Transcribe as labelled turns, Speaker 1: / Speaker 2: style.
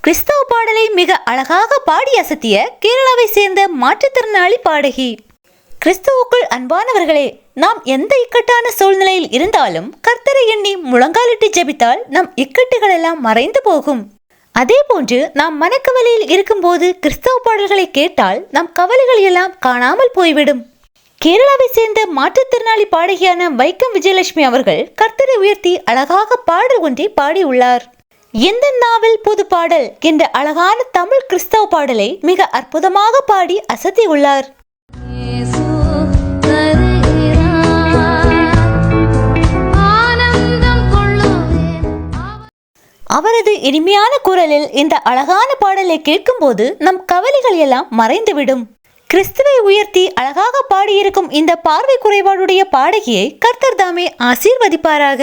Speaker 1: கிறிஸ்தவ பாடலை மிக அழகாக பாடி அசத்திய கேரளாவை சேர்ந்த மாற்றுத்திறனாளி பாடகி. கிறிஸ்துவுக்குள் அன்பானவர்களே நாம் எந்த இக்கட்டான சூழ்நிலையில் இருந்தாலும் கர்த்தரை எண்ணி முழங்காலிட்டு ஜெபித்தால் நம் இக்கட்டுகளெல்லாம் மறைந்து போகும். அதே போன்று நாம் மனக்கவலையில் இருக்கும்போது கிறிஸ்தவ பாடல்களை கேட்டால் நம் கவலைகள் எல்லாம் காணாமல் போய்விடும். கேரளாவை சேர்ந்த மாற்றுத்திறனாளி பாடகியான வைக்கம் விஜயலட்சுமி அவர்கள் கர்த்தரை உயர்த்தி அழகாக பாடல் ஒன்றை பாடியுள்ளார். எந்த நாவல் புது பாடல் என்ற அழகான தமிழ் கிறிஸ்தவ பாடலை மிக அற்புதமாக பாடி அசத்தியுள்ளார். அவரது இனிமையான குரலில் இந்த அழகான பாடலை கேட்கும்போது நம் கவலைகள் எல்லாம் மறைந்துவிடும். கிறிஸ்துவை உயர்த்தி அழகாக பாடியிருக்கும் இந்த பார்வை குறைபாடுடைய பாடகியை கர்த்தர் தாமே ஆசீர்வதிப்பாராக.